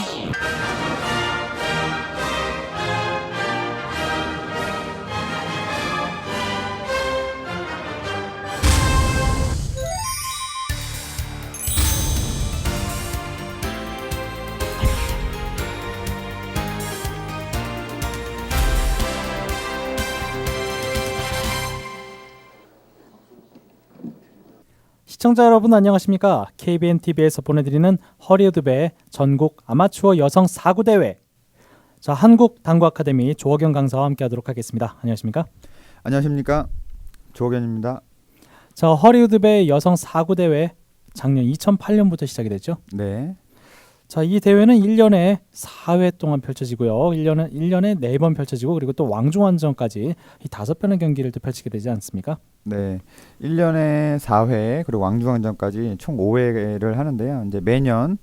Yeah. 시청자 여러분 안녕하십니까? KBN TV에서 보내드리는 허리우드배 전국 아마추어 여성 사구 대회. 자 한국 당구 아카데미 조호경 강사와 함께하도록 하겠습니다. 안녕하십니까? 안녕하십니까 조견입니다. 자 허리우드배 여성 사구 대회 작년 2008년부터 시작이 됐죠. 네, 자 이 대회는 1년에 4회 동안 펼쳐지고요. 1년에 1년에 4번 펼쳐지고 그리고 또 왕중왕전까지 이 다섯 편의 경기를 또 펼치게 되지 않습니까? 네, 1년에 4회 그리고 왕중왕전까지 총 5회를 하는데요. 이제 매년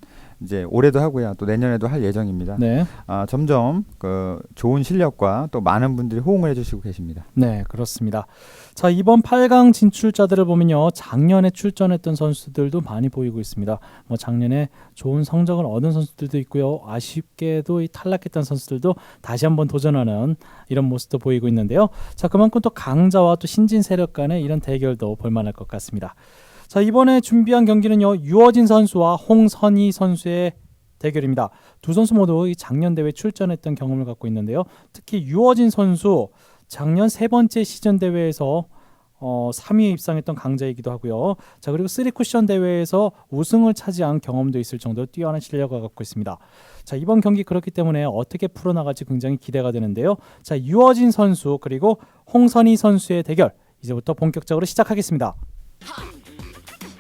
이제 올해도 하고요. 또 내년에도 할 예정입니다. 네. 아, 점점 그 좋은 실력과 또 많은 분들이 호응을 해주시고 계십니다. 네, 그렇습니다. 자, 이번 8강 진출자들을 보면요. 작년에 출전했던 선수들도 많이 보이고 있습니다. 뭐 작년에 좋은 성적을 얻은 선수들도 있고요. 아쉽게도 이 탈락했던 선수들도 다시 한번 도전하는 이런 모습도 보이고 있는데요. 자, 그만큼 또 강자와 또 신진 세력 간의 이런 대결도 볼 만할 것 같습니다. 자, 이번에 준비한 경기는요. 유어진 선수와 홍선희 선수의 대결입니다. 두 선수 모두 이 작년 대회 출전했던 경험을 갖고 있는데요. 특히 유어진 선수 작년 세 번째 시즌 대회에서 어, 3위에 입상했던 강자이기도 하고요. 자 그리고 쓰리 쿠션 대회에서 우승을 차지한 경험도 있을 정도로 뛰어난 실력을 갖고 있습니다. 자 이번 경기 그렇기 때문에 어떻게 풀어나갈지 굉장히 기대가 되는데요. 자 유어진 선수 그리고 홍선희 선수의 대결 이제부터 본격적으로 시작하겠습니다.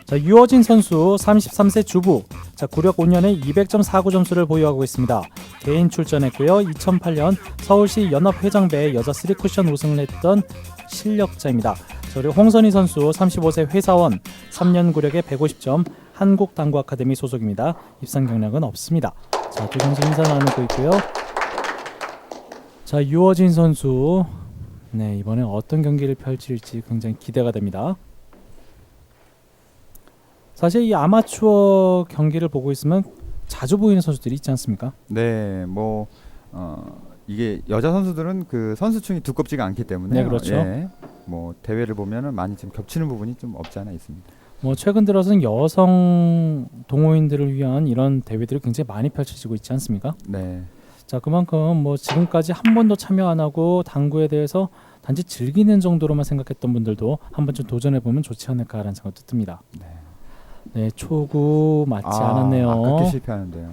자 유어진 선수 33세 주부 자 구력 5년에 200.49 점수를 보유하고 있습니다. 개인 출전했고요. 2008년 서울시 연합회장배 여자 3쿠션 우승을 했던 실력자입니다. 자, 그리고 홍선희 선수 35세 회사원 3년 구력에 150점 한국 당구 아카데미 소속입니다. 입상 경력은 없습니다. 자, 두 선수 인사 나누고 있고요. 자, 유어진 선수 네, 이번에 어떤 경기를 펼칠지 굉장히 기대가 됩니다. 사실 이 아마추어 경기를 보고 있으면 자주 보이는 선수들이 있지 않습니까? 네, 뭐 어, 이게 여자 선수들은 그 선수층이 두껍지가 않기 때문에 네, 그렇죠. 예, 뭐 대회를 보면은 많이 좀 겹치는 부분이 좀 없지 않아 있습니다. 뭐 최근 들어서는 여성 동호인들을 위한 이런 대회들이 굉장히 많이 펼쳐지고 있지 않습니까? 네, 자 그만큼 뭐 지금까지 한 번도 참여 안 하고 당구에 대해서 단지 즐기는 정도로만 생각했던 분들도 한 번쯤 도전해 보면 좋지 않을까라는 생각도 듭니다. 네. 네 초구 맞지 아, 않았네요. 아깝게 실패하는데요.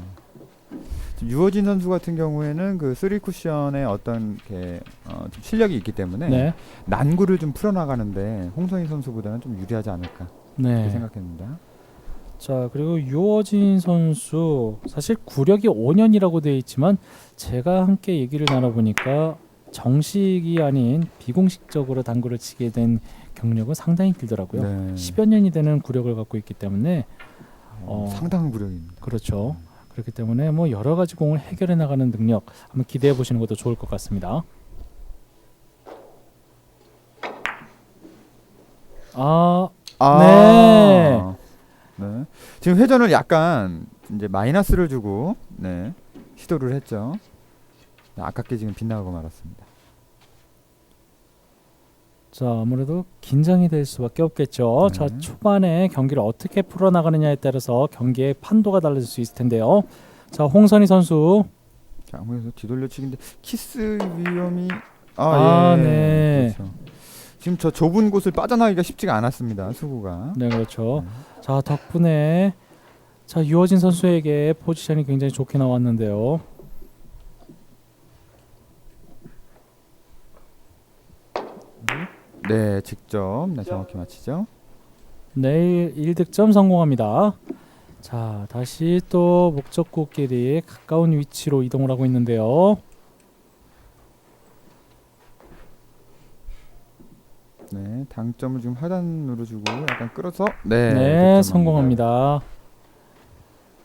지금 유어진 선수 같은 경우에는 그 쓰리 쿠션의 어떤 게 어, 좀 실력이 있기 때문에 네, 난구를 좀 풀어나가는데 홍성희 선수보다는 좀 유리하지 않을까 네. 생각합니다. 자 그리고 유어진 선수 사실 구력이 5년이라고 되어 있지만 제가 함께 얘기를 나눠보니까 정식이 아닌 비공식적으로 당구를 치게 된 경력은 상당히 길더라고요. 네. 10여 년이 되는 구력을 갖고 있기 때문에 어, 어, 상당한 구력입니다. 그렇죠. 그렇기 때문에 뭐 여러 가지 공을 해결해 나가는 능력 한번 기대해 보시는 것도 좋을 것 같습니다. 아, 아, 네. 네. 지금 회전을 약간 이제 마이너스를 주고 네, 시도를 했죠. 네, 아깝게 지금 빗나가고 말았습니다. 자 아무래도 긴장이 될 수밖에 없겠죠. 네. 자 초반에 경기를 어떻게 풀어 나가느냐에 따라서 경기의 판도가 달라질 수 있을 텐데요. 자 홍선희 선수 자, 아무래도 뒤돌려치기인데 키스 위험이 아, 아, 예. 네. 그렇죠. 지금 저 좁은 곳을 빠져나가기가 쉽지가 않았습니다. 수구가. 네 그렇죠. 네. 자 덕분에 자 유어진 선수에게 포지션이 굉장히 좋게 나왔는데요. 네, 직접 네, 정확히 맞히죠. 내일 1득점 성공합니다. 자 다시 또 목적구끼리 가까운 위치로 이동을 하고 있는데요. 네, 당점을 지금 하단으로 주고 약간 끌어서 네, 네, 득점합니다. 성공합니다.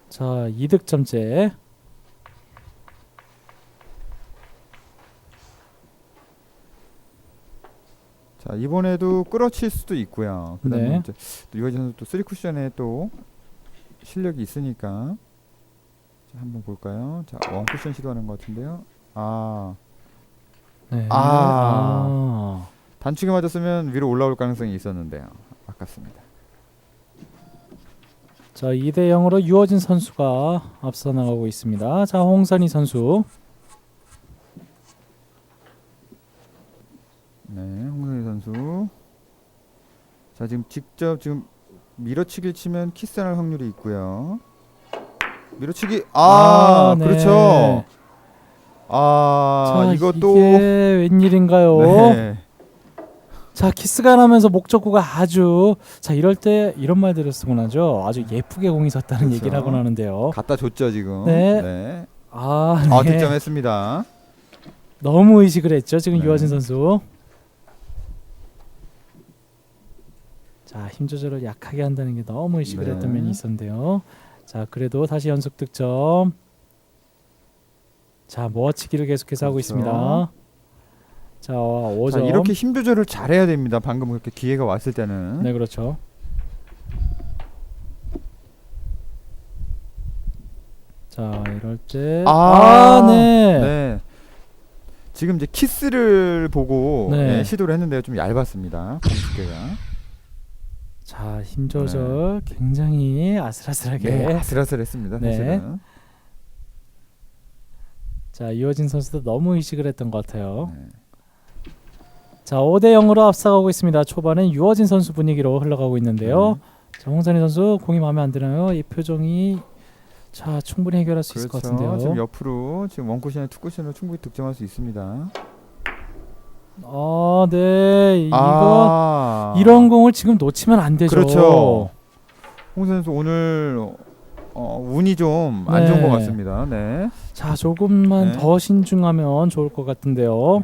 자, 2득점째. 자 이번에도 끌어칠 수도 있고요. 그다음에 네. 이제 또 유아진 선수 또 쓰리 쿠션에 또 실력이 있으니까 자, 한번 볼까요? 자, 원 쿠션 시도하는 것 같은데요. 아, 네. 아. 아. 단축에 맞았으면 위로 올라올 가능성이 있었는데요. 아깝습니다. 자, 2대 0으로 유어진 선수가 앞서 나가고 있습니다. 자, 홍선희 선수. 네, 홍선희 선수. 자, 지금 직접 지금 밀어치기를 치면 키스할 확률이 있고요. 밀어치기 아, 네. 그렇죠. 아, 자, 이것도 이게 웬일인가요? 네. 자, 키스가 나면서 목적구가 아주 자, 이럴 때 이런 말들을 쓰곤 하죠. 아주 예쁘게 공이 섰다는 그렇죠. 얘기를 하곤 하는데요. 갖다 줬죠, 지금. 네. 네. 아, 아, 네. 득점했습니다. 너무 의식을 했죠. 지금 네. 유어진 선수. 자, 힘 조절을 약하게 한다는 게 너무 의식을 네. 했던 면이 있었는데요. 자, 그래도 다시 연속 득점. 자, 모아치기를 계속해서 하고 그렇죠. 있습니다. 자, 자, 5점. 이렇게 힘 조절을 잘해야 됩니다. 방금 그렇게 기회가 왔을 때는. 네, 그렇죠. 자, 이럴 때 아, 네. 네. 지금 이제 키스를 보고 네. 네, 시도를 했는데요. 좀 얇았습니다. 공식계가. 자, 힘 조절 굉장히 아슬아슬하게. 네, 아슬아슬했습니다. 네. 사실은. 자, 이호진 선수도 너무 의식을 했던 것 같아요. 네. 자, 5대 0으로 앞서가고 있습니다. 초반엔 유어진 선수 분위기로 흘러가고 있는데요. 자, 홍선희 선수 공이 마음에 안 드나요? 이 표정이 자, 충분히 해결할 수 있을 것 그렇죠. 같은데요. 지금 옆으로 지금 원쿠션에 투쿠션으로 충분히 득점할 수 있습니다. 아, 네. 이거 아. 이런 공을 지금 놓치면 안 되죠. 그렇죠. 홍 선수 오늘 어, 운이 좀 안 좋은 네. 것 같습니다. 네. 자, 조금만 네. 더 신중하면 좋을 것 같은데요.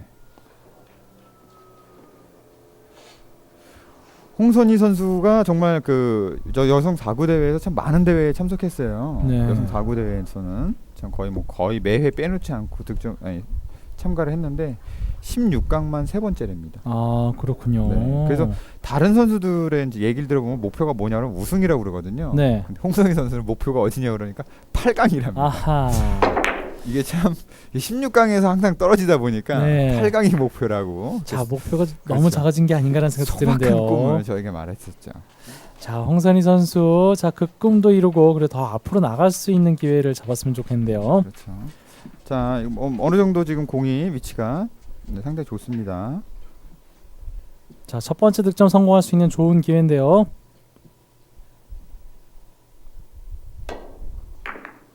홍선희 선수가 정말 그저 여성 사구 대회에서 참 많은 대회에 참석했어요. 네. 여성 사구 대회에서는 참 거의 뭐 거의 매회 빼놓지 않고 득점 아니 참가를 했는데 16강만 세 번째랍니다. 아, 그렇군요. 네. 그래서 다른 선수들의 이제 얘기를 들어보면 목표가 뭐냐면 우승이라고 그러거든요. 네. 근데 홍선희 선수는 목표가 어디냐 그러니까 8강이랍니다. 아하. 이게 참 16강에서 항상 떨어지다 보니까 네. 8강이 목표라고. 자, 목표가 너무. 작아진 게 아닌가라는 소박한 드는데요. 꿈을 저에게 말했었죠. 자, 홍선희 선수, 자 그 꿈도 이루고 그래 더 앞으로 나갈 수 있는 기회를 잡았으면 좋겠는데요. 그렇죠. 자, 뭐 어느 정도 지금 공이 위치가 네, 상당히 좋습니다. 자, 첫 번째 득점 성공할 수 있는 좋은 기회인데요.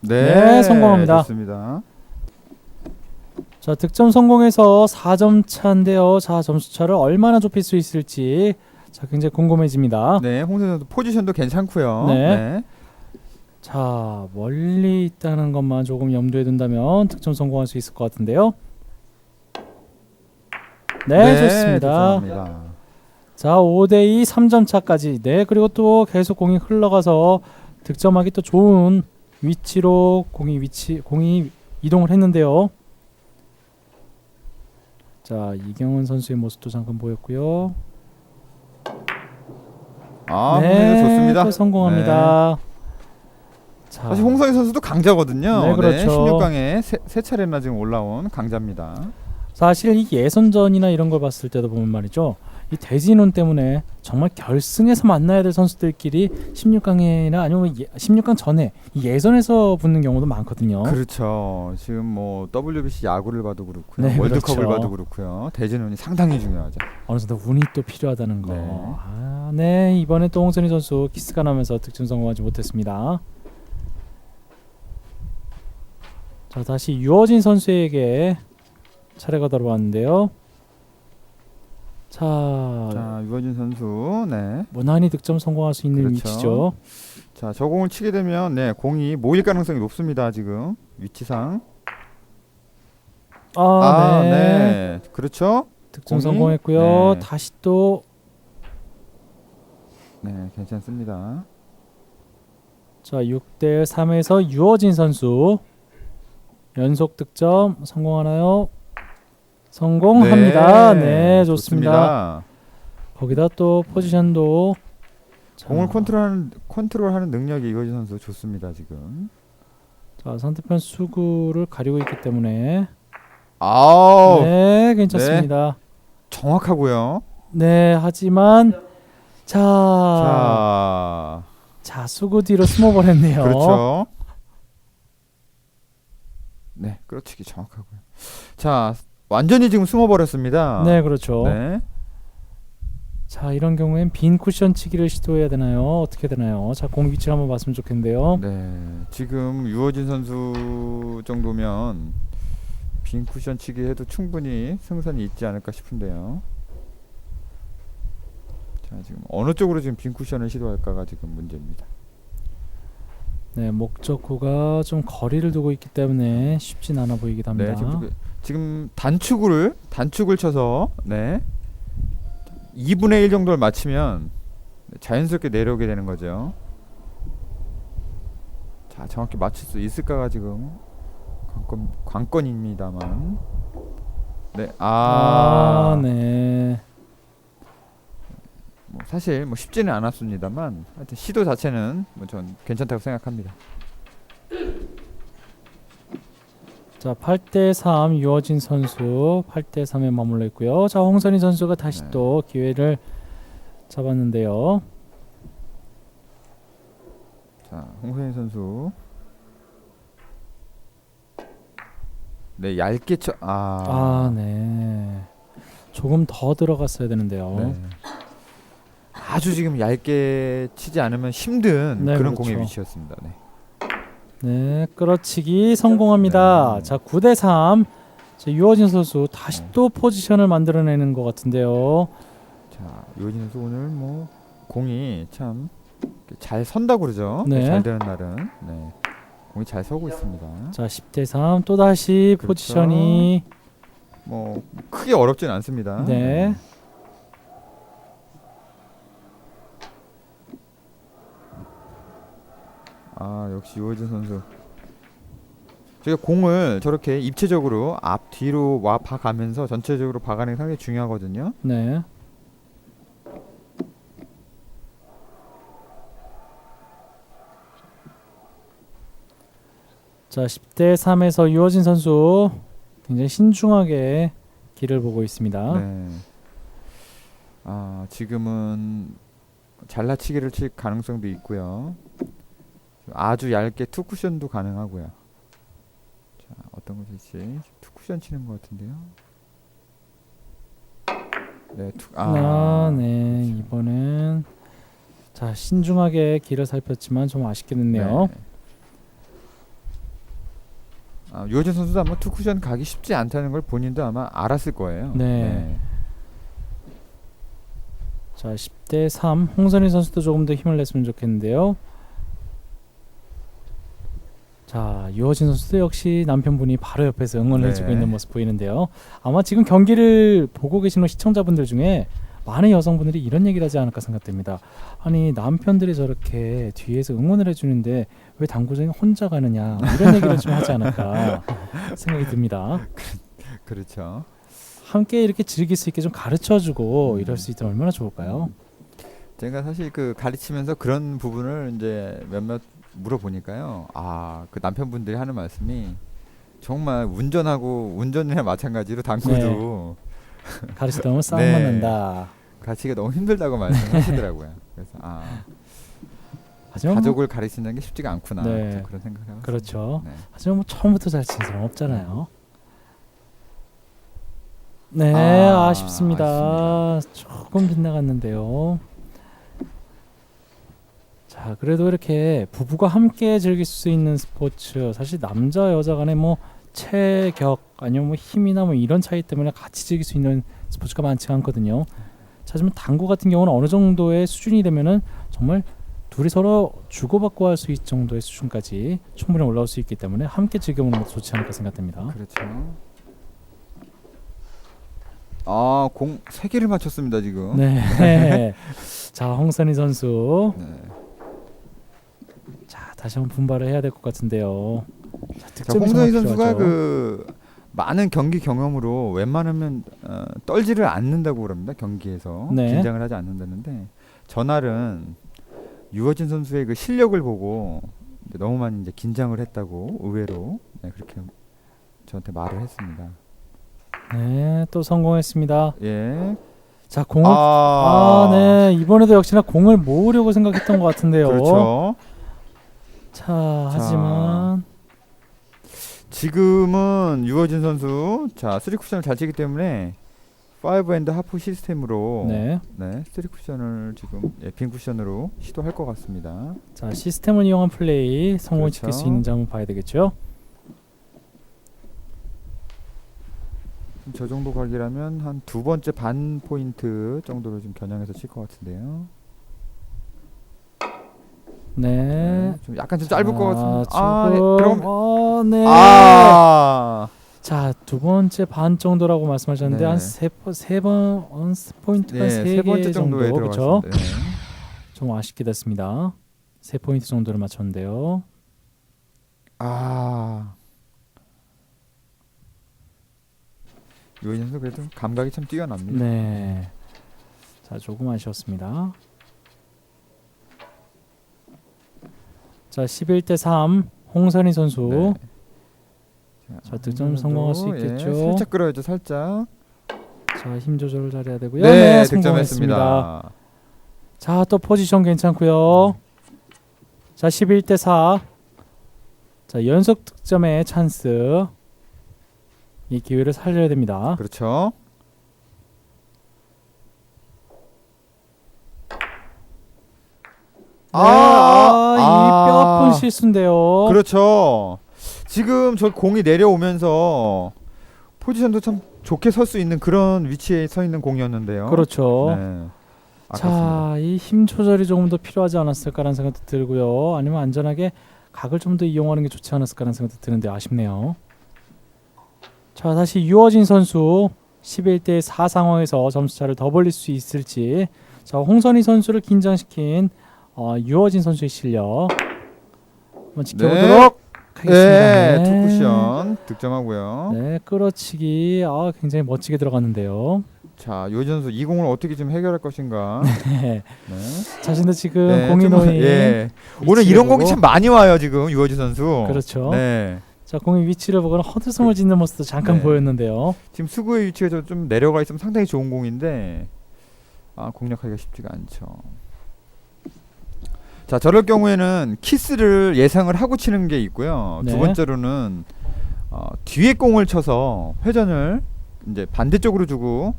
네, 성공합니다. 좋습니다. 자, 득점 성공해서 4점 차인데요. 자, 점수 차를 얼마나 좁힐 수 있을지 자, 굉장히 궁금해집니다. 네, 홍선 선수 포지션도 괜찮고요. 네. 자, 멀리 있다는 것만 조금 염두에 둔다면 득점 성공할 수 있을 것 같은데요. 네, 좋습니다. 좋습니다. 자, 5대 2 3점 차까지. 네, 그리고 또 계속 공이 흘러가서 득점하기 또 좋은 위치로 공이 위치 공이 이동을 했는데요. 자, 이경은 선수의 모습도 잠깐 보였고요. 아, 네, 좋습니다. 또 성공합니다. 자, 사실 홍성희 선수도 강자거든요. 네, 그렇죠. 16강에 세, 세 차례나 지금 올라온 강자입니다. 사실 이 예선전이나 이런 걸 봤을 때도 보면 말이죠. 이 대진운 때문에 정말 결승에서 만나야 될 선수들끼리 16강이나 아니면 예, 16강 전에 이 예선에서 붙는 경우도 많거든요. 그렇죠. 지금 뭐 WBC 야구를 봐도 그렇고요. 네, 월드컵을 그렇죠. 봐도 그렇고요. 대진운이 상당히 중요하죠. 어느 정도 운이 또 필요하다는 거. 네. 아, 네. 이번에 또 홍선희 선수 키스가 나면서 득점 성공하지 못했습니다. 자, 다시 유어진 선수에게 차례가 돌아왔는데요. 자, 자, 유어진 선수. 네. 무난히 득점 성공할 수 있는 그렇죠. 위치죠. 자, 저 공을 치게 되면 네, 공이 모일 가능성이 높습니다. 지금 위치상. 아, 아, 네. 네. 그렇죠? 득점 공이? 성공했고요. 네. 다시 또 네, 괜찮습니다. 자, 6대 3에서 유어진 선수 연속 득점 성공하나요? 성공합니다. 네, 좋습니다. 거기다 또 포지션도 자, 공을 컨트롤하는 컨트롤하는 능력이 이거지 선수 좋습니다, 지금. 자 상대편 수구를 가리고 있기 때문에 아우 네 괜찮습니다. 정확하고요. 네 하지만 자, 자, 자 수구 뒤로 숨어버렸네요. 그렇죠. 네, 끌어치기 정확하고요. 자, 완전히 지금 숨어버렸습니다. 네 그렇죠. 네. 자 이런 경우엔 빈 쿠션 치기를 시도해야 되나요? 어떻게 되나요? 자 공 위치 한번 봤으면 좋겠는데요. 네, 지금 유호진 선수 정도면 빈 쿠션 치기 해도 충분히 승산이 있지 않을까 싶은데요. 자, 지금 어느 쪽으로 지금 빈 쿠션을 시도할까가 지금 문제입니다. 네 목적구가 좀 거리를 두고 있기 때문에 쉽진 않아 보이긴 합니다. 네, 지금, 그- 지금 단축을 단축을 쳐서 네 2분의 1 정도를 맞추면 자연스럽게 내려오게 되는 거죠. 자, 정확히 맞출 수 있을까가 지금 관건 관건입니다만. 네, 아, 아, 네. 뭐 사실 뭐 쉽지는 않았습니다만 하여튼 시도 자체는 뭐 전 괜찮다고 생각합니다. 자, 8대 3 유어진 선수 8대 3에 머물러 있고요. 자, 홍선희 선수가 다시 네. 또 기회를 잡았는데요. 자, 홍선희 선수. 네, 얇게 쳐. 아, 아, 네. 조금 더 들어갔어야 되는데요. 네. 아주 지금 얇게 치지 않으면 힘든 네, 그런 그렇죠. 공의 위치였습니다. 네. 네, 끌어치기 성공합니다. 네. 자, 9대 3. 자, 유어진 선수 다시 네. 또 포지션을 만들어내는 것 같은데요. 자, 유호진 선수 오늘 뭐 공이 참 잘 선다고 그러죠. 네. 잘 되는 날은. 네. 공이 잘 서고 있습니다. 자, 10대 3. 또 다시 그렇죠. 포지션이 뭐 크게 어렵진 않습니다. 네. 아 역시 유호진 선수. 저희가 공을 저렇게 입체적으로 앞 뒤로 와 봐가면서 전체적으로 봐가는 게 상당히 중요하거든요. 네. 자, 10대 3에서 유어진 선수 굉장히 신중하게 길을 보고 있습니다. 네. 아 지금은 잘라치기를 칠 가능성도 있고요. 아주 얇게 투 쿠션도 가능하고요. 자 어떤 것일지 투 쿠션 치는 것 같은데요. 네, 투, 아, 아, 네. 이번엔 자, 신중하게 길을 살폈지만 좀 아쉽게 됐네요. 네. 아, 유호진 선수도 아마 투 쿠션 가기 쉽지 않다는 걸 본인도 아마 알았을 거예요. 네. 자, 10대 3. 홍선희 선수도 조금 더 힘을 냈으면 좋겠는데요. 자, 유어진 선수도 역시 남편분이 바로 옆에서 응원을 네. 해주고 있는 모습 보이는데요. 아마 지금 경기를 보고 계시는 시청자분들 중에 많은 여성분들이 이런 얘기를 하지 않을까 생각됩니다. 아니 남편들이 저렇게 뒤에서 응원을 해주는데 왜 당구장에 혼자 가느냐 뭐 이런 얘기를 좀 하지 않을까 생각이 듭니다. 그 렇죠. 함께 이렇게 즐길 수 있게 좀 가르쳐주고 음. 이럴 수 있다면 얼마나 좋을까요? 제가 사실 그 가르치면서 그런 부분을 이제 몇몇 물어보니까요. 아, 그 남편분들이 하는 말씀이 정말 운전하고 운전이나 마찬가지로 당구도 가르치다 보면 싸움만 네. 난다. 가르치기가 너무 힘들다고 말씀하시더라고요. 그래서 아, 하지만 뭐, 가족을 가르치는 게 쉽지가 않구나. 네. 좀 그런 생각을 그렇죠. 네. 하지만 뭐 처음부터 잘 치는 사람 없잖아요. 네, 아, 아, 쉽습니다 조금 빗나갔는데요. 자, 그래도 이렇게 부부가 함께 즐길 수 있는 스포츠, 사실 남자 여자 간에 뭐 체격 아니면 뭐 힘이나 뭐 이런 차이 때문에 같이 즐길 수 있는 스포츠가 많지 않거든요. 자, 하지만 당구 같은 경우는 어느 정도의 수준이 되면은 정말 둘이 서로 주고받고 할 수 있을 정도의 수준까지 충분히 올라올 수 있기 때문에 함께 즐겨보는 것도 좋지 않을까 생각됩니다. 그렇죠. 아, 공 세 개를 맞췄습니다, 지금. 네. 자, 홍선희 선수. 네. 자, 다시 한번 분발을 해야 될 것 같은데요. 자, 자, 득점이 정말 선수가 필요하죠. 그 많은 경기 경험으로 웬만하면 어, 떨지를 않는다고 그럽니다. 경기에서 네. 긴장을 하지 않는다는데 전날은 유호진 선수의 그 실력을 보고 근데 너무 많이 이제 긴장을 했다고 의외로 네, 그렇게 저한테 말을 했습니다. 네, 또 성공했습니다. 예. 자, 공을 아, 네. 이번에도 역시나 공을 모으려고 생각했던 것 같은데요. 그렇죠. 자, 하지만 지금은 유어진 선수 자, 3쿠션을 잘 치기 때문에 5엔드 하프 시스템으로 네, 네. 3쿠션을 지금 예, 빈 쿠션으로 시도할 것 같습니다. 자, 시스템을 이용한 플레이 성공을 그렇죠. 수 있는지 한번 봐야 되겠죠. 저 정도 각이라면 한 두 번째 반 포인트 정도로 좀 겨냥해서 칠 것 같은데요. 네. 좀 약간 좀 짧을 것 같은데. 자, 아, 네. 그럼 어, 네. 아. 자, 두 번째 반 정도라고 말씀하셨는데 네. 한 세번세번 포인트가 예, 세세개 번째 정도 정도에 그렇죠? 들어갔습니다. 네. 좀 아쉽게 됐습니다. 세 포인트 정도를 맞췄는데요. 아. 유인 선수 그래도 감각이 참 뛰어납니다. 네. 자, 조금 아쉬웠습니다. 자, 11대 3 홍선희 선수. 자, 득점 성공할 수 예, 있겠죠. 살짝 끌어야죠, 살짝. 자, 힘 조절을 잘해야 되고요. 네, 성공했습니다. 득점했습니다. 자, 또 포지션 괜찮고요. 자, 11대 4. 자, 연속 득점의 찬스. 이 기회를 살려야 됩니다. 그렇죠. 아, 아, 이 아. 뼈아픈 실수인데요. 그렇죠. 지금 저 공이 내려오면서 포지션도 참 좋게 설 수 있는 그런 위치에 서 있는 공이었는데요. 그렇죠. 네. 아깝습니다. 자, 이 힘 조절이 조금 더 필요하지 않았을까라는 생각도 들고요. 아니면 안전하게 각을 좀 더 이용하는 게 좋지 않았을까라는 생각도 드는데 아쉽네요. 자, 다시 유어진 선수 11대 4 상황에서 점수 차를 더 벌릴 수 있을지. 자, 홍선희 선수를 긴장시킨 어, 유어진 선수의 실력 한번 지켜보도록 하겠습니다. 네, 투쿠션 득점하고요. 네, 끌어치기 아, 굉장히 멋지게 들어갔는데요. 자, 요 선수 이 공을 어떻게 좀 해결할 것인가. 네. 네. 자신도 지금 네, 공이 좀, 놓인 예. 오늘 이런 공이 참 많이 와요 지금 유어지 선수. 그렇죠. 네. 자 공의 위치를 보거나 헛웃음을 짓는 모습도 잠깐 네. 보였는데요. 지금 수구의 위치에서 좀 내려가 있으면 상당히 좋은 공인데 아 공략하기가 쉽지가 않죠. 자 저럴 경우에는 키스를 예상을 하고 치는 게 있고요. 네. 두 번째로는 어, 뒤에 공을 쳐서 회전을 이제 반대쪽으로 주고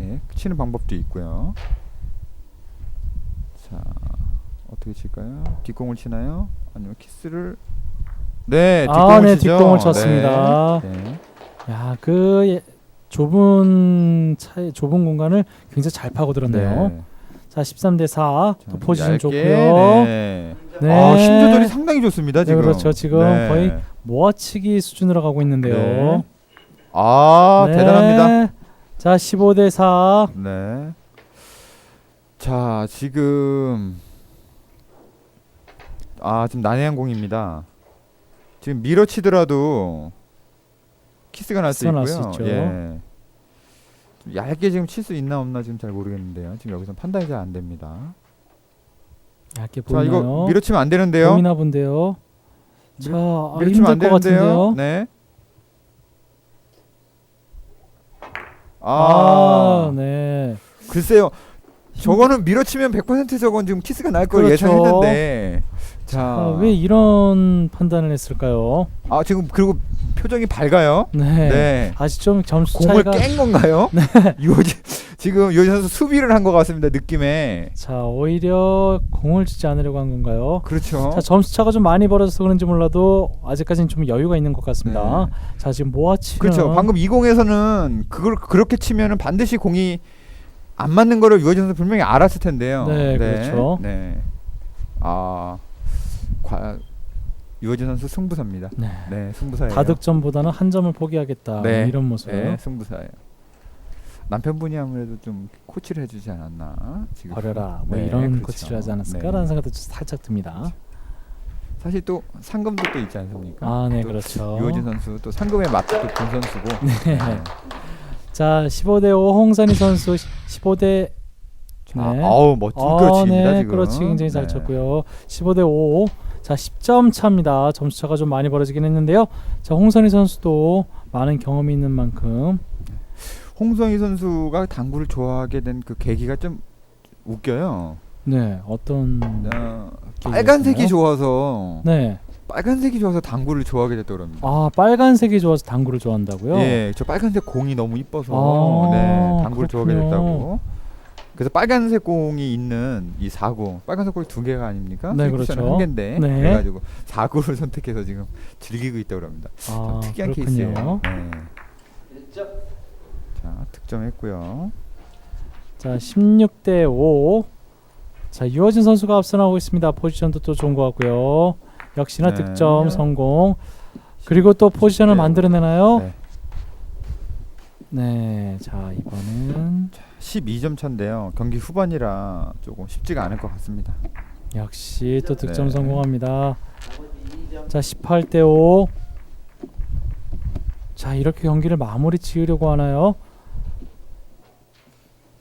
예, 치는 방법도 있고요. 자 어떻게 칠까요? 뒷공을 치나요? 아니면 키스를 네 뒷공을 아, 네, 치죠. 뒷공을 쳤습니다. 네. 네. 야, 그 예- 좁은 차에 좁은 공간을 굉장히 잘 파고들었네요. 네. 자, 13대 4. 자, 또 포지션 좋고요. 네. 네. 아, 힘 조절이 상당히 좋습니다, 네, 지금. 그렇죠. 지금 거의 모아치기 수준으로 가고 있는데요. 네. 아, 네. 대단합니다. 자, 15대 4. 네. 자, 지금 아, 지금 난해한 공입니다. 지금 밀어치더라도 키스가 날 수 키스가 있고요. 날수 있죠. 예. 좀 얇게 지금 칠 수 있나 없나 지금 잘 모르겠는데요. 지금 여기서 판단이 잘 안 됩니다. 얇게 자, 보이나요? 이거 밀어치면 안 되는데요. 보이나 본데요. 밀- 자, 아, 밀어치면 안 힘들 것 되는데요. 같은데요. 네. 아, 아, 네. 글쎄요. 저거는 밀어치면 100% 저건 지금 키스가 날 걸 그렇죠. 예상했는데. 자, 아, 왜 이런 판단을 했을까요? 아 지금 그리고 표정이 밝아요. 네. 네. 아직 좀 점수 공을 차이가 깬 건가요? 유호지 지금 유호지 선수 수비를 한 것 같습니다. 느낌에. 자 오히려 공을 주지 않으려고 한 건가요? 그렇죠. 자 점수 차가 좀 많이 벌어져서 그런지 몰라도 아직까지는 좀 여유가 있는 것 같습니다. 자 지금 모아치는 그렇죠. 방금 이 공에서는 그걸 그렇게 치면은 반드시 공이 안 맞는 거를 유호지 선수 분명히 알았을 텐데요. 네, 그렇죠. 네. 아, 과, 유호지 선수 승부사입니다. 네. 네, 승부사예요. 다득점보다는 한 점을 포기하겠다 네. 뭐 이런 모습. 네, 승부사예요. 남편분이 아무래도 좀 코치를 해주지 않았나 지금. 버려라 뭐 네, 이런 그렇죠. 코치를 하지 않았을까라는 네. 생각도 좀 살짝 듭니다. 사실 또 상금도 또 있지 않습니까? 아네또 그렇죠. 유호진 선수 또 상금의 맛도 본 선수고. 네. 자 15대 5 홍선희 선수 15대 아, 네. 아우 멋진 아, 그렇지입니다 네, 지금. 그렇지 굉장히 잘 네. 쳤고요. 15대 5. 자, 10점 차입니다. 점수 차가 좀 많이 벌어지긴 했는데요. 자, 홍선희 선수도 많은 경험이 있는 만큼 홍성희 선수가 당구를 좋아하게 된 그 계기가 좀 웃겨요. 네, 어떤 어, 빨간색이? 좋아서 네. 빨간색이 좋아서 당구를 좋아하게 됐다고 합니다. 아, 빨간색이 좋아서 당구를 좋아한다고요? 예, 저 빨간색 공이 너무 이뻐서 아, 네, 당구를 좋아하게 그렇군요. 됐다고. 그래서 빨간색 공이 있는 이 사구, 빨간색 공이 두 개가 아닙니까? 네, 그렇죠. 한 개인데 네. 그래가지고 사구를 선택해서 지금 즐기고 있다고 합니다. 좀 아, 특이한 그렇군요. 케이스예요. 네. 자, 득점했고요. 자, 16대 5. 자, 유어진 선수가 앞서 나오고 있습니다. 포지션도 또 좋은 것 같고요. 역시나 네. 득점 성공. 그리고 또 포지션을 네. 만들어내나요? 네. 네. 자, 이번은 12점 차인데요. 경기 후반이라 조금 쉽지가 않을 것 같습니다. 역시 또 득점 네. 성공합니다. 자, 18대 5. 자, 이렇게 경기를 마무리 지으려고 하나요?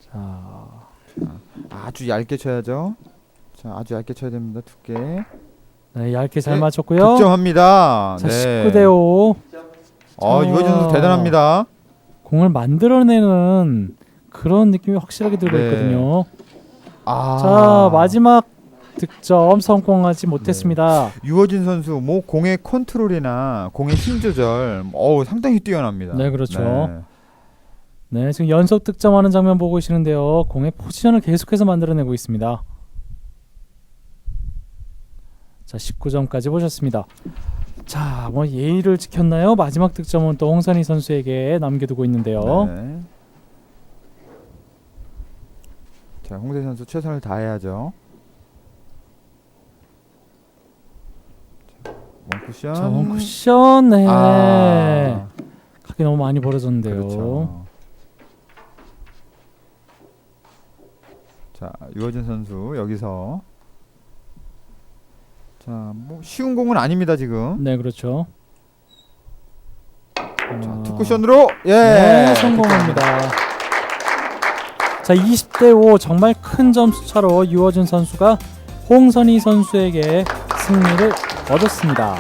자, 아주 얇게 쳐야죠. 자, 아주 얇게 쳐야 됩니다. 두께. 네, 얇게 잘 네, 맞췄고요. 득점합니다. 자, 네. 19대 5. 어, 자. 유호진 선수 대단합니다. 공을 만들어내는 그런 느낌이 확실하게 들고 네. 있거든요. 아. 자 마지막 득점 성공하지 못했습니다. 유호진 선수 뭐 공의 컨트롤이나 공의 힘 조절 어우 상당히 뛰어납니다. 네, 그렇죠. 네. 네 지금 연속 득점하는 장면 보고 계시는데요. 공의 포지션을 계속해서 만들어내고 있습니다. 자 19점까지 보셨습니다. 자 뭐 예의를 지켰나요? 마지막 득점은 또 홍선희 선수에게 남겨두고 있는데요. 네. 자, 홍대 선수 최선을 다해야죠. 자, 원쿠션. 자 원쿠션 네. 아, 각이 너무 많이 벌어졌는데요. 그렇죠. 자, 유호진 선수 여기서 자, 뭐 쉬운 공은 아닙니다, 지금. 네, 그렇죠. 자, 아, 투쿠션으로 예. 네, 성공합니다. 자, 20대 5 정말 큰 점수 차로 유어준 선수가 홍선희 선수에게 승리를 얻었습니다.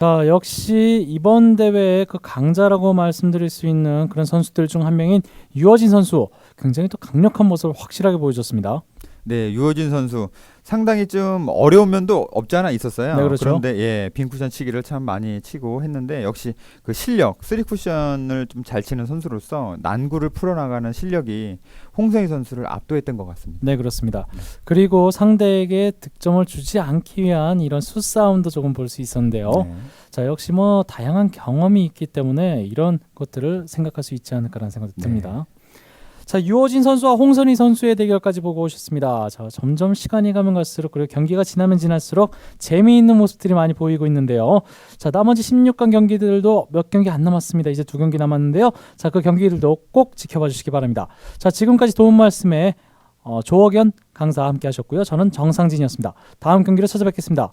자, 역시 이번 대회의 그 강자라고 말씀드릴 수 있는 그런 선수들 중 한 명인 유어진 선수 굉장히 또 강력한 모습을 확실하게 보여줬습니다. 네, 유호진 선수 상당히 좀 어려운 면도 없지 않아 있었어요. 네, 그렇죠. 런데 예, 빈 쿠션 치기를 참 많이 치고 했는데 역시 그 실력, 쓰리 쿠션을 좀 잘 치는 선수로서 난구를 풀어나가는 실력이 홍성희 선수를 압도했던 것 같습니다. 네 그렇습니다. 그리고 상대에게 득점을 주지 않기 위한 이런 수싸움도 조금 볼 수 있었는데요. 네. 자 역시 뭐 다양한 경험이 있기 때문에 이런 것들을 생각할 수 있지 않을까라는 생각이 네. 듭니다. 자 유호진 선수와 홍선희 선수의 대결까지 보고 오셨습니다. 자 점점 시간이 가면 갈수록 그리고 경기가 지나면 지날수록 재미있는 모습들이 많이 보이고 있는데요. 자 나머지 16강 경기들도 몇 경기 안 남았습니다. 이제 두 경기 남았는데요. 자 그 경기들도 꼭 지켜봐 주시기 바랍니다. 자 지금까지 도움 말씀에 어, 조억연 강사 함께 하셨고요. 저는 정상진이었습니다. 다음 경기로 찾아뵙겠습니다.